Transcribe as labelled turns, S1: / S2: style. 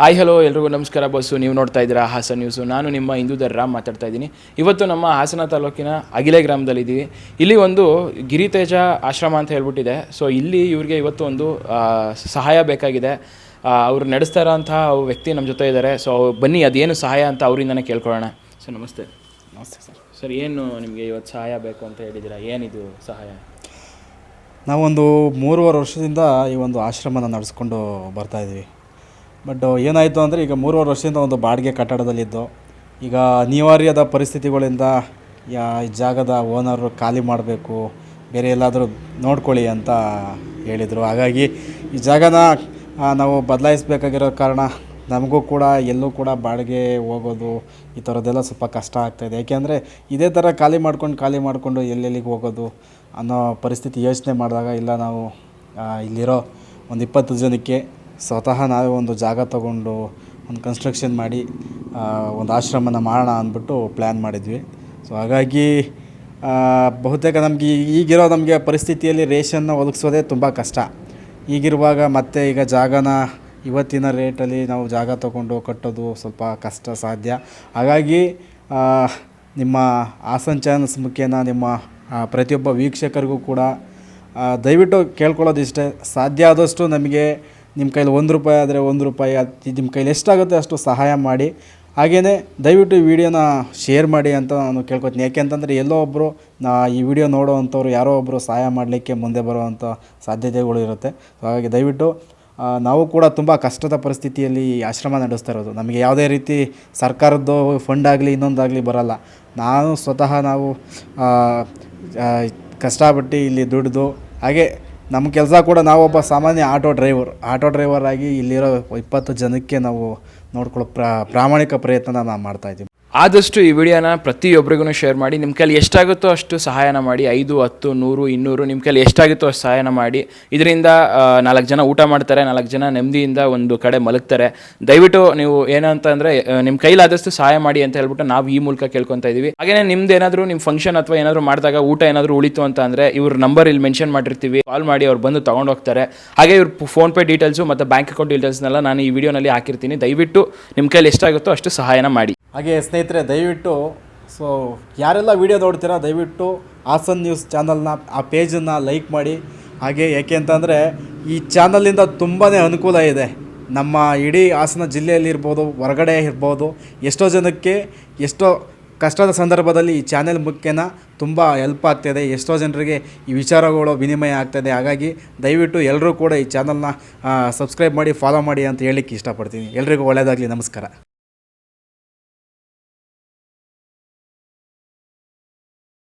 S1: Hi hello ಎಲ್ರಿಗೂ ನಮಸ್ಕಾರ. Bus ನೀವು ನೋಡ್ತಾ ಇದ್ದೀರಾ ಹಾಸನ್ ನ್ಯೂಸು ನಾನು ನಿಮ್ಮ ಹಿಂದೂಧರ್ ರಾಮ್ ಮಾತಾಡ್ತಾ ಇದ್ದೀನಿ. ಇವತ್ತು ನಮ್ಮ ಹಾಸನ ತಾಲೂಕಿನ ಅಗಿಲೆ ಗ್ರಾಮದಲ್ಲಿದ್ದೀವಿ. ಇಲ್ಲಿ ಒಂದು ಗಿರಿತೇಜ ಆಶ್ರಮ ಅಂತ ಹೇಳ್ಬಿಟ್ಟಿದೆ. ಸೊ ಇಲ್ಲಿ ಇವರಿಗೆ ಇವತ್ತು ಒಂದು ಸಹಾಯ ಬೇಕಾಗಿದೆ. ಅವ್ರು ನಡೆಸ್ತಾ ಇರೋಂತಹ ವ್ಯಕ್ತಿ ನಮ್ಮ ಜೊತೆ ಇದ್ದಾರೆ. ಸೊ ಬನ್ನಿ ಅದೇನು ಸಹಾಯ ಅಂತ ಅವರಿಂದನೇ ಕೇಳ್ಕೊಳ್ಳೋಣ. ಸರ್ ನಮಸ್ತೆ.
S2: ನಮಸ್ತೆ ಸರ್.
S1: ಸರ್ ಏನು ನಿಮಗೆ ಇವತ್ತು ಸಹಾಯ ಬೇಕು ಅಂತ ಹೇಳಿದ್ದೀರಾ? ಏನಿದು ಸಹಾಯ?
S2: ನಾವೊಂದು ಮೂರುವರೆ ವರ್ಷದಿಂದ ಈ ಒಂದು ಆಶ್ರಮನ ನಡೆಸ್ಕೊಂಡು ಬರ್ತಾಯಿದ್ವಿ ಬಟ್ ಏನಾಯಿತು ಅಂದರೆ ಈಗ ಮೂರುವರೆ ವರ್ಷದಿಂದ ಒಂದು ಬಾಡಿಗೆ ಕಟ್ಟಡದಲ್ಲಿದ್ದು. ಈಗ ಅನಿವಾರ್ಯದ ಪರಿಸ್ಥಿತಿಗಳಿಂದ ಯಾ, ಈ ಜಾಗದ ಓನರು ಖಾಲಿ ಮಾಡಬೇಕು, ಬೇರೆ ಎಲ್ಲಾದರೂ ನೋಡ್ಕೊಳ್ಳಿ ಅಂತ ಹೇಳಿದರು. ಹಾಗಾಗಿ ಈ ಜಾಗನ ನಾವು ಬದಲಾಯಿಸಬೇಕಾಗಿರೋ ಕಾರಣ ನಮಗೂ ಕೂಡ, ಎಲ್ಲೂ ಕೂಡ ಬಾಡಿಗೆ ಹೋಗೋದು ಈ ಥರದ್ದೆಲ್ಲ ಸ್ವಲ್ಪ ಕಷ್ಟ ಆಗ್ತಾಯಿದೆ ಯಾಕೆಂದರೆ ಇದೇ ಥರ ಖಾಲಿ ಮಾಡ್ಕೊಂಡು, ಖಾಲಿ ಮಾಡಿಕೊಂಡು ಎಲ್ಲೆಲ್ಲಿಗೆ ಹೋಗೋದು ಅನ್ನೋ ಪರಿಸ್ಥಿತಿ ಯೋಚನೆ ಮಾಡಿದಾಗ ಇಲ್ಲ ನಾವು ಇಲ್ಲಿರೋ ಒಂದು ಇಪ್ಪತ್ತು ಜನಕ್ಕೆ ಸ್ವತಃ ನಾವೇ ಒಂದು ಜಾಗ ತಗೊಂಡು ಒಂದು ಕನ್ಸ್ಟ್ರಕ್ಷನ್ ಮಾಡಿ ಒಂದು ಆಶ್ರಮನ ಮಾಡೋಣ ಅಂದ್ಬಿಟ್ಟು ಪ್ಲ್ಯಾನ್ ಮಾಡಿದ್ವಿ. ಸೊ ಹಾಗಾಗಿ ಬಹುತೇಕ ನಮಗೆ ಈಗಿರೋ ನಮಗೆ ಪರಿಸ್ಥಿತಿಯಲ್ಲಿ ರೇಷನ್ನ ಒದಗಿಸೋದೇ ತುಂಬ ಕಷ್ಟ. ಈಗಿರುವಾಗ ಮತ್ತೆ ಈಗ ಜಾಗನ ಇವತ್ತಿನ ರೇಟಲ್ಲಿ ನಾವು ಜಾಗ ತಗೊಂಡು ಕಟ್ಟೋದು ಸ್ವಲ್ಪ ಕಷ್ಟ ಸಾಧ್ಯ. ಹಾಗಾಗಿ ನಿಮ್ಮ ಹಾಸನ್ ಚಾನಲ್ಸ್ ಮುಖೇನ ನಿಮ್ಮ ಪ್ರತಿಯೊಬ್ಬ ವೀಕ್ಷಕರಿಗೂ ಕೂಡ ದಯವಿಟ್ಟು ದಯವಿಟ್ಟು ಕೇಳ್ಕೊಳ್ಳೋದಿಷ್ಟೇ. ಸಾಧ್ಯ ಆದಷ್ಟು ನಮಗೆ ನಿಮ್ಮ ಕೈಲಿ ಒಂದು ರೂಪಾಯಿ ಆದರೆ ಒಂದು ರೂಪಾಯಿ, ಅದು ನಿಮ್ಮ ಕೈಲಿ ಎಷ್ಟಾಗುತ್ತೆ ಅಷ್ಟು ಸಹಾಯ ಮಾಡಿ. ಹಾಗೆಯೇ ದಯವಿಟ್ಟು ಈ ವಿಡಿಯೋನ ಶೇರ್ ಮಾಡಿ ಅಂತ ನಾನು ಕೇಳ್ಕೊತೀನಿ. ಯಾಕೆಂತಂದರೆ ಎಲ್ಲೋ ಒಬ್ಬರು ನಾ ಈ ವಿಡಿಯೋ ನೋಡೋ ಅಂಥವ್ರು ಯಾರೋ ಒಬ್ಬರು ಸಹಾಯ ಮಾಡಲಿಕ್ಕೆ ಮುಂದೆ ಬರುವಂಥ ಸಾಧ್ಯತೆಗಳು ಇರುತ್ತೆ. ಸೊ ಹಾಗಾಗಿ ದಯವಿಟ್ಟು ನಾವು ಕೂಡ ತುಂಬ ಕಷ್ಟದ ಪರಿಸ್ಥಿತಿಯಲ್ಲಿ ಈ ಆಶ್ರಮ ನಡೆಸ್ತಾ ಇರೋದು. ನಮಗೆ ಯಾವುದೇ ರೀತಿ ಸರ್ಕಾರದ್ದು ಫಂಡ್ ಆಗಲಿ ಇನ್ನೊಂದಾಗಲಿ ಬರಲ್ಲ. ನಾನು ಸ್ವತಃ ನಾವು ಕಷ್ಟಪಟ್ಟು ಇಲ್ಲಿ ದುಡಿದು, ಹಾಗೆ ನಮ್ಮ ಕೆಲಸ ಕೂಡ ನಾವೊಬ್ಬ ಸಾಮಾನ್ಯ ಆಟೋ ಡ್ರೈವರ್. ಆಟೋ ಡ್ರೈವರ್ ಆಗಿ ಇಲ್ಲಿರೋ ಇಪ್ಪತ್ತು ಜನಕ್ಕೆ ನಾವು ನೋಡ್ಕೊಳ್ಳೋ ಪ್ರಾ, ಪ್ರಾಮಾಣಿಕ ಪ್ರಯತ್ನ ನಾವು ಮಾಡ್ತಾಯಿದ್ದೀವಿ
S1: ಆದಷ್ಟು ಈ ವಿಡಿಯೋನ ಪ್ರತಿಯೊಬ್ಬರಿಗೂ ಶೇರ್ ಮಾಡಿ ನಿಮ್ಮ ಕೈಲಿ ಎಷ್ಟಾಗುತ್ತೋ ಅಷ್ಟು ಸಹಾಯನ ಮಾಡಿ, ಐದು, ಹತ್ತು, ನೂರು, ಇನ್ನೂರು ನಿಮ್ಮ ಕೈಲಿ ಎಷ್ಟಾಗುತ್ತೋ ಅಷ್ಟು ಸಹಾಯನ ಮಾಡಿ, ಇದರಿಂದ ನಾಲ್ಕು ಜನ ಊಟ ಮಾಡ್ತಾರೆ, ನಾಲ್ಕು ಜನ ನೆಮ್ಮದಿಯಿಂದ ಒಂದು ಕಡೆ ಮಲಗ್ತಾರೆ. ದಯವಿಟ್ಟು ನೀವು ಏನಂತ ಅಂದರೆ ನಿಮ್ಮ ಕೈಲಾದಷ್ಟು ಸಹಾಯ ಮಾಡಿ ಅಂತ ಹೇಳ್ಬಿಟ್ಟು ನಾವು ಈ ಮೂಲಕ ಕೇಳ್ಕೊತಾ ಇದ್ದೀವಿ ಹಾಗೆಯೇ ನಿಮ್ದು ಏನಾದರೂ ನಿಮ್ಮ ಫಂಕ್ಷನ್ ಅಥವಾ ಏನಾದರೂ ಮಾಡಿದಾಗ ಊಟ ಏನಾದರೂ ಉಳಿತು ಅಂತ ಅಂದರೆ, ಇವ್ರ ನಂಬರ್ ಇಲ್ಲಿ ಮೆನ್ಷನ್ ಮಾಡಿರ್ತೀವಿ. ಕಾಲ್ ಮಾಡಿ ಅವ್ರು ಬಂದು ತೊಗೊಂಡು ಹೋಗ್ತಾರೆ. ಹಾಗೆ ಇವ್ರ ಫೋನ್ಪೇ ಡೀಟೇಲ್ಸು ಮತ್ತು ಬ್ಯಾಂಕ್ ಅಕೌಂಟ್ ಡೀಟೇಲ್ಸ್ನೆಲ್ಲ ನಾನು ಈ ವಿಡಿಯೋನಲ್ಲಿ ಹಾಕಿರ್ತೀನಿ. ದಯವಿಟ್ಟು ನಿಮ್ಮ ಕೈಲಿ ಎಷ್ಟಾಗುತ್ತೋ ಅಷ್ಟು ಸಹಾಯನ ಮಾಡಿ.
S2: ಹಾಗೆ ಸ್ನೇಹಿತರೆ ದಯವಿಟ್ಟು ಸೊ ಯಾರೆಲ್ಲ ವಿಡಿಯೋ ನೋಡ್ತೀರಾ, ದಯವಿಟ್ಟು ಹಾಸನ್ ನ್ಯೂಸ್ ಚಾನಲ್ನ ಆ ಪೇಜನ್ನು ಲೈಕ್ ಮಾಡಿ. ಹಾಗೆ ಯಾಕೆ ಅಂತಂದರೆ ಈ ಚಾನಲಿಂದ ತುಂಬಾ ಅನುಕೂಲ ಇದೆ. ನಮ್ಮ ಇಡೀ ಹಾಸನ ಜಿಲ್ಲೆಯಲ್ಲಿ ಇರ್ಬೋದು, ಹೊರಗಡೆ ಇರ್ಬೋದು, ಎಷ್ಟೋ ಜನಕ್ಕೆ ಎಷ್ಟೋ ಕಷ್ಟದ ಸಂದರ್ಭದಲ್ಲಿ ಈ ಚಾನೆಲ್ ಮುಖ್ಯನ ತುಂಬ ಹೆಲ್ಪ್ ಆಗ್ತಾಯಿದೆ ಎಷ್ಟೋ ಜನರಿಗೆ ಈ ವಿಚಾರಗಳು ವಿನಿಮಯ ಆಗ್ತಾಯಿದೆ ಹಾಗಾಗಿ ದಯವಿಟ್ಟು ಎಲ್ಲರೂ ಕೂಡ ಈ ಚಾನಲ್ನ ಸಬ್ಸ್ಕ್ರೈಬ್ ಮಾಡಿ ಫಾಲೋ ಮಾಡಿ ಅಂತ ಹೇಳಲಿಕ್ಕೆ ಇಷ್ಟಪಡ್ತೀನಿ. ಎಲ್ರಿಗೂ ಒಳ್ಳೆಯದಾಗಲಿ ನಮಸ್ಕಾರ.